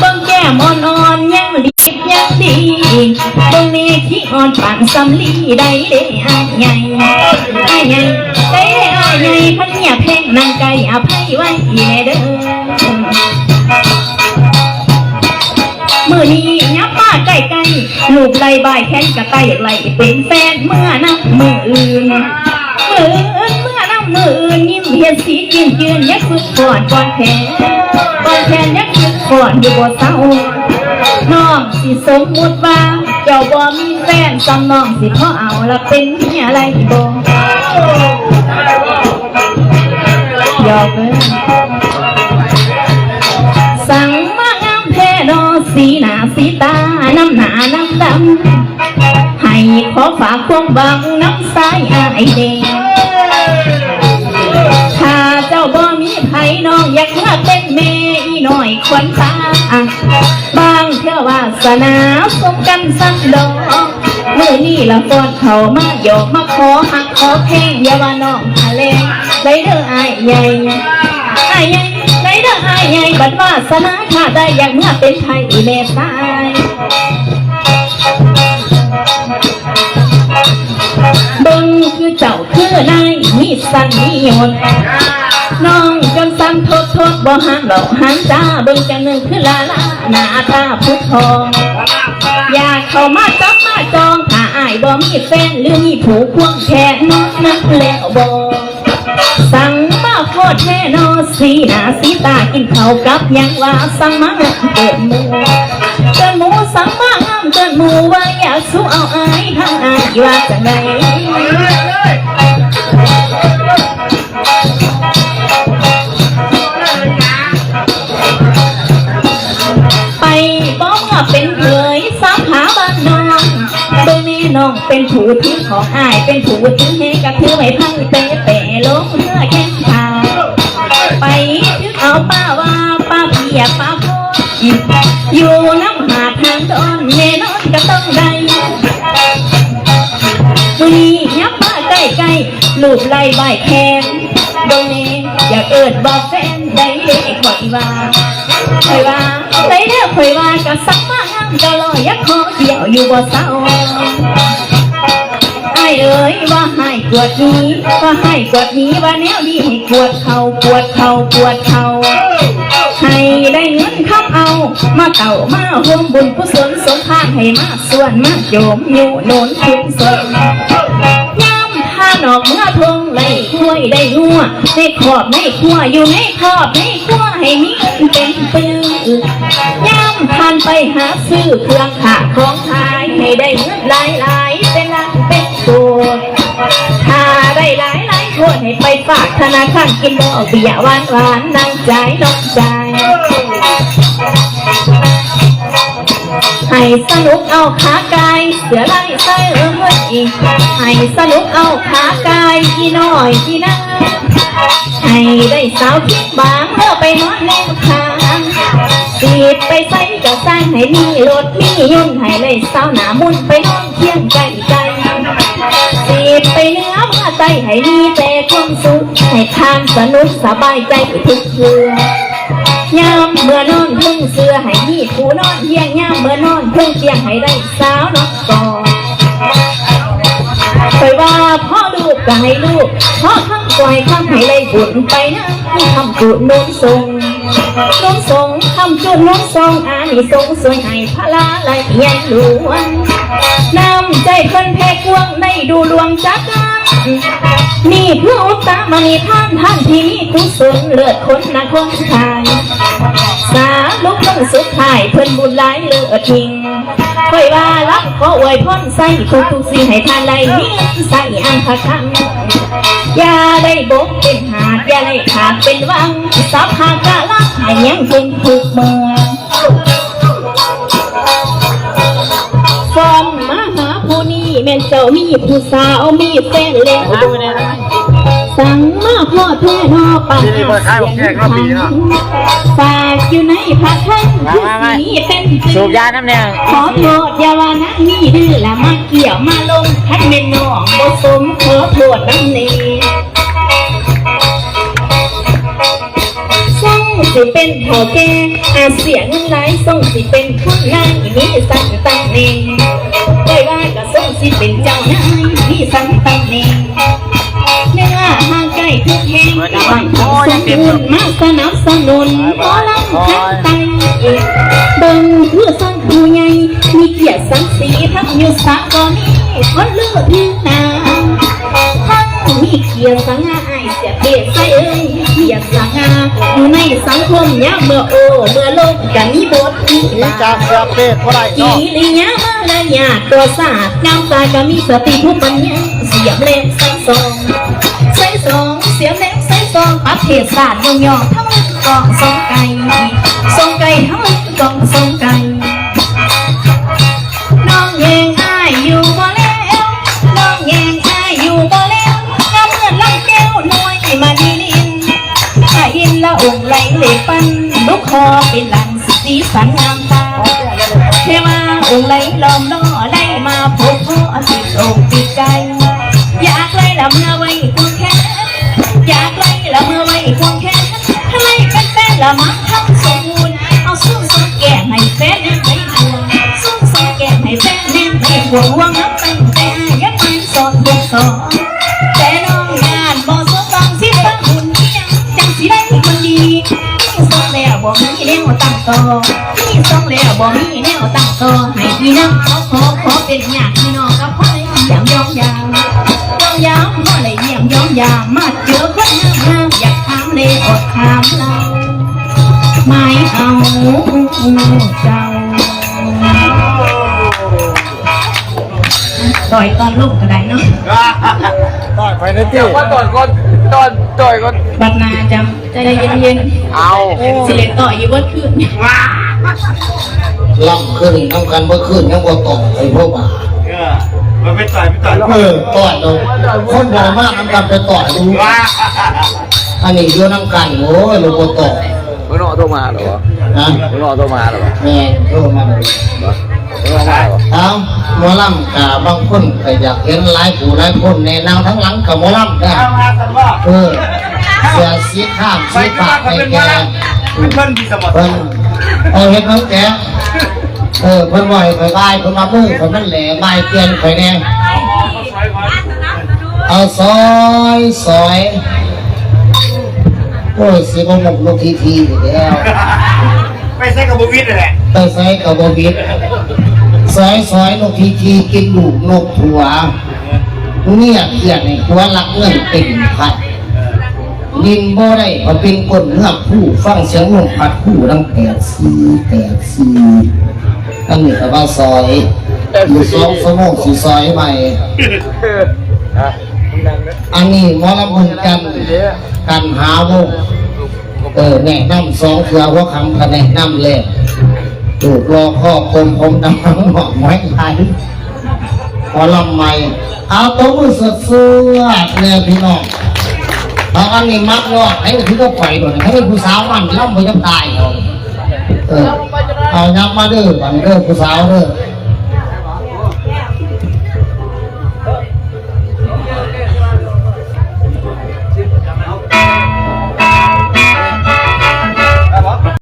เบิ่งแก้มอ่อนๆยังดียังดีเบิ่งนี่ที่อ่อนปานสำลีได้เด้อายใหญ่อายใหญ่ได้เด้อาใหญ่พันอย่าเพ่งนางไก่อภัยไว้แน่เด้อมื่อนี้ยับมาใกล้ๆลูกไล่บายแค้นกระไตอยากไล่เป็นแฟนเมื่อนับมืออื่นมืออื่นเมื่อนับมืออื่นยิ้มเห็นสีกินยืนยักคือก่อนก่อนแขนก่อนแขนยักคือ ก่อนอยู่บ่เศร้าน้องสิสมมุติว่า เจ้าบ่มีแฟนซ้ำน้องสิพ่อเอาละเป็นเมียอะไรบ่ยอกเลยสั่งมางามแท้ดอสีหน้าสีตา น้ำหนาน้ำดำให้ขอฝากควงบังน้ำสายอายเดง ควันตาบางเทื่อวาสนาสมกันสักดอกมือนี่ละฟอนเขามาหยอกมาขอหักขอแพงอย่าว่าน้องทะเลได้เด้ออายใหญ่อาใหญ่ได้เด้ออายใหญ่บัดว่าสนาถ้าได้อย่ากเมื่อเป็นไทยแม่ตายเบิ่งคือเจ้าคือนายมีสันมียนน้องจนสัน ทดทดบ่หันหลอกหันจ้าเบิ่งจังหนึ่งคือลาลาหน้าตาพุทธองอยากเข้ามาจับมาจองถ้าอายบ่มีแฟนหรือมีผู้ควงแขนน้องนั้นแล้วบ่สั่งมาโคตรแท้นอสีหน้าสีตากินข้าวกับยังว่าสั่งมาเกิดหมูเกินหมูสั่งมางามเกินหมูว่าอยากสู้เอาอายทางอายว่าจะไง เป็นผู้ที่ให้กับคือไม่พังเปะเปะลงเมื่อแข้งขาไปถึงเอาป้าว่าป้าเพียป้าโพอยู่น้ำหาดทางตอนแน่นอนก็ต้องได้มือนี้ยับมาใกล้ใกล้ๆลูบไล่ใบแขนตรงนี้อยากเอิดบอกแฟนได้เด้ข่อยว่าข่อยว่าได้เด้อข่อยว่าก็สักมางามก็ลอยยักขอเดี่ยวอยู่บ่เศร้า เอ๋ยว่าให้กวดนี้ว่าให้กวดนี้ว่าแนวดีให้กวดเข่ากวดเข่ากวดเข่าให้ได้เงินคับเอา มาเก่ามาห่วมบุญกุศลสมทานให้มาส่วนมาโยมอยู่โนนทุกสนย่ำผ้านอกเมื่อทงไล่ถ้วยได้หัวในขอบในขั้วอยู่ในขอบในขั้วให้มีเงินเป็นปืนย่ำผ่านไปหาซื้อเครื่องขาของขายให้ได้เงินหลายหลายๆเป็นลังเป็น ตัว ถ้าได้หลายหลายคนให้ไปฝากธนาคารกินดอกเบี้ยหวานหวานๆนางใจน้องใจให้สนุกเอาขากายเสือไล่ใส่เอ้ยให้สนุกเอาขากายอีน้อยอีนาให้ได้สาวคิดบางเมื่อไปนอนแนวทางสีดไปใส่กระสร้างให้มีรถมียนต์ให้เลยสาวหนามุ่นไปนอนเคียงไก่ไก่ ให้มีแต่ความสุขให้ทานสนุกสบายใจทุกคืนยามเมื่อนอนพึ่งเสื้อให้มีผู้นอนเที่ยงยามเมื่อนอนพึ่งเตียงให้ได้สาวนอนก่อนไปว่าพ่อลูกก็ให้ลูกพ่อข้างปล่อยข้างให้เลยบุญไปนะทำจุดนุ่นทรงนุ่นทรงทำจุดนุ่นทรงอานิสงสวยให้พระลาไหลใหญ่หลวงน้ำใจคนแพ้กวงได้ดูลวงจักร นี่เพื่ออุตตามณีท่านท่านที่มีกุศลเลือดคนนะคนไทยสาลุกต้องสุดท้ายเพิ่นบุญหลายเลือดทิ้งค่อยว่ารับขออวยพรใส่ทุกทุกสิ่งให้ทานได้มีใส่อันพะคังอย่าได้บกเป็นหาดอย่าได้ขาดเป็นวังสับหากะลักให้ยังเป็นทุกเมือง แม่นเจ้ามีผู้สาวมีแฟนแล้ว สั่งมาพ่อแท้นอปังที่นี่เปิดขายของแขกรอบปีเนาะฝากอยู่ในผ้าคันคือสีเป็นสูบยาน้ำเนี่ยขอโทษอย่าว่านะนี่ดื้อละมาเกี่ยวมาลงคันเมนน้องบ่สมขอโทษน้ำเนส่งสิเป็นเท่าแก่อาเสียเงินหลายส่งสิเป็นคนนายมีสังตังเนไว้ว่าก็ส่ง สิเป็นเจ้านายมีสังตังเนเนื้อห่างไกลทุกแห่งกำลังสมบูรณ์มาสนับสนุนหมอลำทั้งไตเบิ่งเพื่อสร้างผู้ใหญ่มีเกียรติสังสีทั้งยุสาก็มีคนเลือกยืนนางทั้งมีเกียรติสังอาไอายเสียเปรียบใส่เอ้ยเกี ยดสังอาอยู่ในสังคมยามเมื่อโอเมื่อโลกกันมีบทมีนี่บาจากเสียเปรตบ่ได้จีเนาะริยามาลายาตัวสาดน้ำตาก็มีสติผู้ปัญญาเสียบเล็บใส่ซองใส่ซองเสียบเล็บใส่ซองประเทศศาสตร์ยองยองทั้งกองสองไก่ สันงามตาเทวาองค์ไหลลอมล่อไหลมาพบพ่อติดอกติดใจอยากไหลละเมื่อไว้ควงแขนอยากไหลละเมื่อไว้ควงแขนถ้าไหลเป็นแฟนละมักทำสมบูรณ์เอาสู้สองแก่ให้แฟนให้ควงสู้สองแก่ให้แฟนแน่ให้ควงวางนับตั้งแต่ยังไม่สอนบทสอน ต่อมีสองแล้วบ่มีแนวตั้งต่อให้พี่น้องขอขอขอเป็นญาติพี่น้องก็พ่อเลยอย่างยอมยามยอมยามพ่อเลยเยี่ยมยอมยามมาเจอคนงามงามอยากถามเลยอดถามเราไม่เอาเจ้า ต่อยตอนลูกก็ได้เนาะต่อยไปในที่เดี๋ยวว่าต่อยก่อนตอนต่อยก่อนบัดนาจำใจเย็นเอาๆสิเลนต่อยอยู่ว่าคืนล่ำขึ้นน้ำกันเมื่อคืนยังบ่ตกไอ้พวกบ่าเออมันไม่ต่อยไม่ต่อยเออต่อยเราคนบ่มากน้ำกันไปต่อยดูอันนี้เยอะน้ำกันโอ้ยเราบ่ตกมึงนอโทรมาเหรอนะมึงนอโทรมาเหรอแม่โทรมาเลยมึงนอมาเหรอ เอาหมอลำกะบางคนก็อยากเห็นหลายผู้หลายคนในนางทั้งหลังกับหมอลำนะเออเสื้อสีข้ามสีปากไปแกเพิ่นดีสมบัติเพิ่นเอาเห็นน้องแกเออเพิ่นบ่อยไปบายเพิ่นมามือเพิ่นมันแหล่บายเปลี่ยนไปแน่เอาซอยซอยโอ้ยสิบหมกลูกทีทีอยู่แล้ว ไปใช้กับบุวิทแหละไปใส่กับบบิดซอยซอยนกทีทีกินลูกนกถั่วเนี่ยเขียนในหัวลักเงินเป็นพัดยินบ่ได้เพราะเป็นคนเลือกผู้ฟังเสียงลมพัดผู้ดังแปดสี่แปดสี่อันนี้ก็ว่าซอยอยู่สองสมองสีซอยใหม่อะมึงดังนะอันนี้หมอลำบุญกัน กันหาวง เออแนะนำสองเถือว่าคำคะแนนนำเลยถูกรอข้อกลมผมดำหอกไม้ไทยหมอลำใหม่เอาตัวมือสดสวดเนี่ยพี่น้องบางอันนี้มักงอกไอ้ที่ก็ปล่อยหมดให้เป็นผู้สาวมันล่ำไปจะตายเออเอายับมาเด้อบันเด้อผู้สาวเด้อ